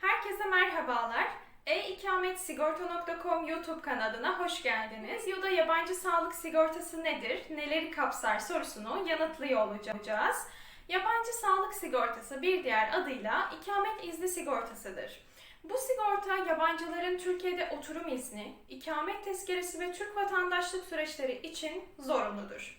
Herkese merhabalar. E-ikametsigorta.com YouTube kanalına hoş geldiniz. Videoda yabancı sağlık sigortası nedir, neleri kapsar sorusunu yanıtlıyor olacağız. Yabancı sağlık sigortası bir diğer adıyla ikamet izni sigortasıdır. Bu sigorta yabancıların Türkiye'de oturum izni, ikamet tezkeresi ve Türk vatandaşlık süreçleri için zorunludur.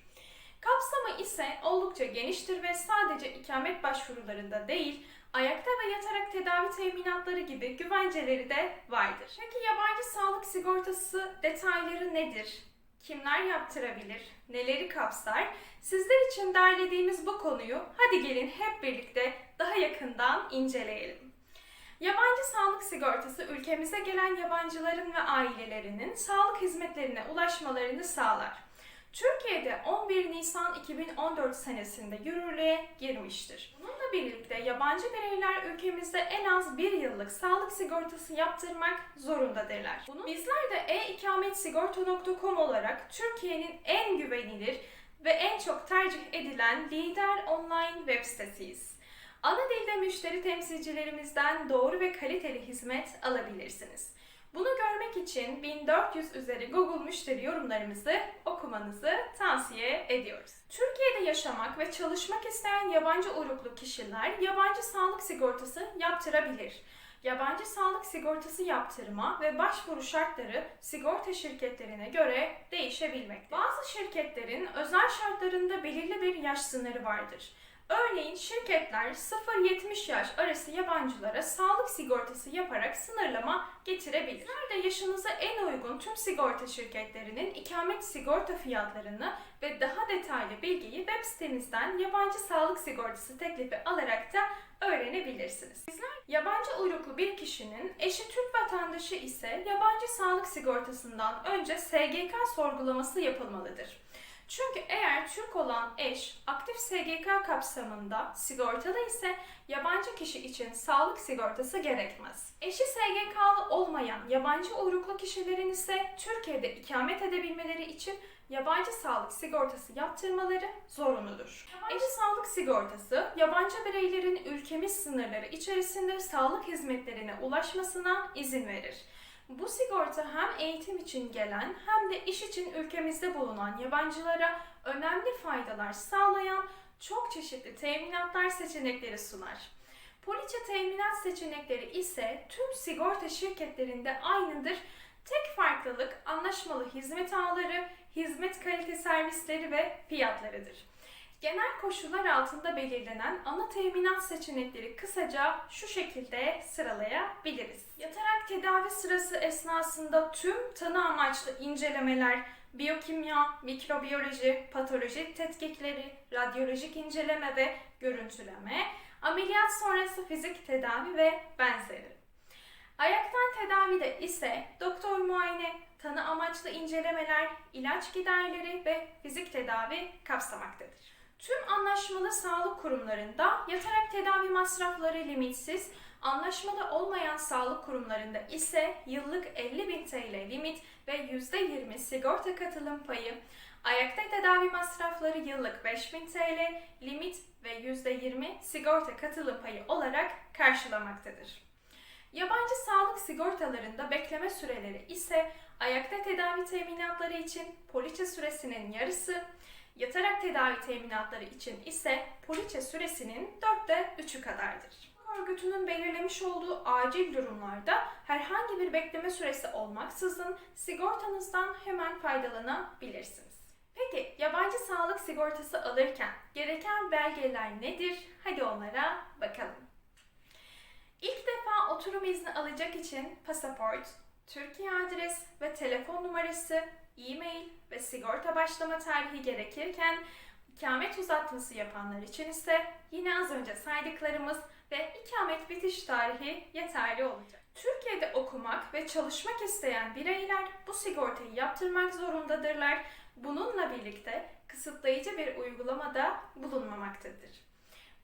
Kapsamı ise oldukça geniştir ve sadece ikamet başvurularında değil, ayakta ve yatarak tedavi teminatları gibi güvenceleri de vardır. Peki yabancı sağlık sigortası detayları nedir? Kimler yaptırabilir? Neleri kapsar? Sizler için derlediğimiz bu konuyu hadi gelin hep birlikte daha yakından inceleyelim. Yabancı sağlık sigortası ülkemize gelen yabancıların ve ailelerinin sağlık hizmetlerine ulaşmalarını sağlar. Türkiye'de 11 Nisan 2014 senesinde yürürlüğe girmiştir. Bununla birlikte yabancı bireyler ülkemizde en az bir yıllık sağlık sigortası yaptırmak zorundadırlar. Bunu bizler de e-ikametsigorta.com olarak Türkiye'nin en güvenilir ve en çok tercih edilen lider online web sitesiyiz. Ana dilde müşteri temsilcilerimizden doğru ve kaliteli hizmet alabilirsiniz. Bunu görmek için 1400 üzeri Google müşteri yorumlarımızı okumanızı tavsiye ediyoruz. Türkiye'de yaşamak ve çalışmak isteyen yabancı uyruklu kişiler yabancı sağlık sigortası yaptırabilir. Yabancı sağlık sigortası yaptırma ve başvuru şartları sigorta şirketlerine göre değişebilmektedir. Bazı şirketlerin özel şartlarında belirli bir yaş sınırı vardır. Örneğin şirketler 0-70 yaş arası yabancılara sağlık sigortası yaparak sınırlama getirebilir. Sizler de yaşınıza en uygun tüm sigorta şirketlerinin ikamet sigorta fiyatlarını ve daha detaylı bilgiyi web sitemizden yabancı sağlık sigortası teklifi alarak da öğrenebilirsiniz. Sizler yabancı uyruklu bir kişinin eşi Türk vatandaşı ise yabancı sağlık sigortasından önce SGK sorgulaması yapılmalıdır. Çünkü eğer Türk olan eş aktif SGK kapsamında sigortalı ise yabancı kişi için sağlık sigortası gerekmez. Eşi SGK'lı olmayan yabancı uyruklu kişilerin ise Türkiye'de ikamet edebilmeleri için yabancı sağlık sigortası yaptırmaları zorunludur. Yabancı sağlık sigortası, yabancı bireylerin ülkemiz sınırları içerisinde sağlık hizmetlerine ulaşmasına izin verir. Bu sigorta hem eğitim için gelen hem de iş için ülkemizde bulunan yabancılara önemli faydalar sağlayan çok çeşitli teminatlar seçenekleri sunar. Poliçe teminat seçenekleri ise tüm sigorta şirketlerinde aynıdır. Tek farklılık anlaşmalı hizmet ağları, hizmet kalite servisleri ve fiyatlarıdır. Genel koşullar altında belirlenen ana teminat seçenekleri kısaca şu şekilde sıralayabiliriz. Yatarak tedavi sırası esnasında tüm tanı amaçlı incelemeler, biyokimya, mikrobiyoloji, patoloji tetkikleri, radyolojik inceleme ve görüntüleme, ameliyat sonrası fizik tedavi ve benzeri. Ayaktan tedavide ise doktor muayene, tanı amaçlı incelemeler, ilaç giderleri ve fizik tedavi kapsamaktadır. Tüm anlaşmalı sağlık kurumlarında yatarak tedavi masrafları limitsiz, anlaşmalı olmayan sağlık kurumlarında ise yıllık 50.000 TL limit ve %20 sigorta katılım payı, ayakta tedavi masrafları yıllık 5000 TL limit ve %20 sigorta katılım payı olarak karşılamaktadır. Yabancı sağlık sigortalarında bekleme süreleri ise ayakta tedavi teminatları için poliçe süresinin yarısı, Yatarak tedavi teminatları için ise poliçe süresinin dörtte üçü kadardır. Örgütünün belirlemiş olduğu acil durumlarda herhangi bir bekleme süresi olmaksızın sigortanızdan hemen faydalanabilirsiniz. Peki yabancı sağlık sigortası alırken gereken belgeler nedir? Hadi onlara bakalım. İlk defa oturum izni alacak için pasaport, Türkiye adres ve telefon numarası, e-mail ve sigorta başlama tarihi gerekirken ikamet uzatması yapanlar için ise yine az önce saydıklarımız ve ikamet bitiş tarihi yeterli olacak. Türkiye'de okumak ve çalışmak isteyen bireyler bu sigortayı yaptırmak zorundadırlar. Bununla birlikte kısıtlayıcı bir uygulamada bulunmamaktadır.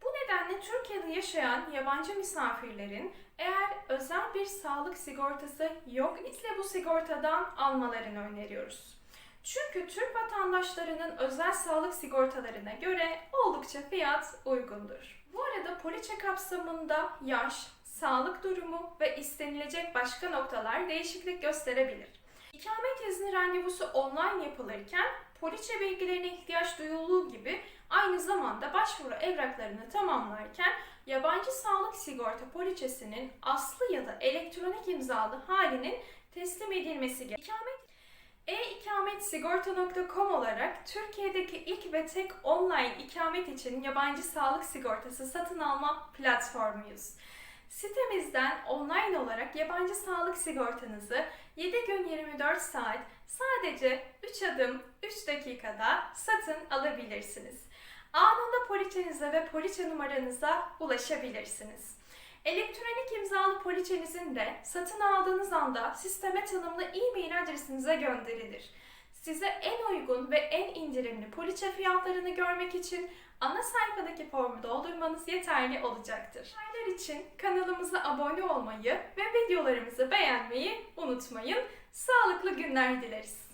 Bu nedenle Türkiye'de yaşayan yabancı misafirlerin eğer özel bir sağlık sigortası yok ise bu sigortadan almalarını öneriyoruz. Çünkü Türk vatandaşlarının özel sağlık sigortalarına göre oldukça fiyat uygundur. Bu arada poliçe kapsamında yaş, sağlık durumu ve istenilecek başka noktalar değişiklik gösterebilir. İkamet izni randevusu online yapılırken poliçe bilgilerine ihtiyaç duyulduğu gibi aynı zamanda başvuru evraklarını tamamlarken yabancı sağlık sigorta poliçesinin aslı ya da elektronik imzalı halinin teslim edilmesi gerekiyor. İkamet e-ikametsigorta.com olarak Türkiye'deki ilk ve tek online ikamet için yabancı sağlık sigortası satın alma platformuyuz. Sitemizden online olarak yabancı sağlık sigortanızı 7 gün 24 saat sadece 3 adım 3 dakikada satın alabilirsiniz. Anında poliçenize ve poliçe numaranıza ulaşabilirsiniz. Elektronik imzalı poliçenizin de satın aldığınız anda sisteme tanımlı e-mail adresinize gönderilir. Size en uygun ve en indirimli poliçe fiyatlarını görmek için ana sayfadaki formu doldurmanız yeterli olacaktır. Detaylar için kanalımıza abone olmayı ve videolarımızı beğenmeyi unutmayın. Sağlıklı günler dileriz.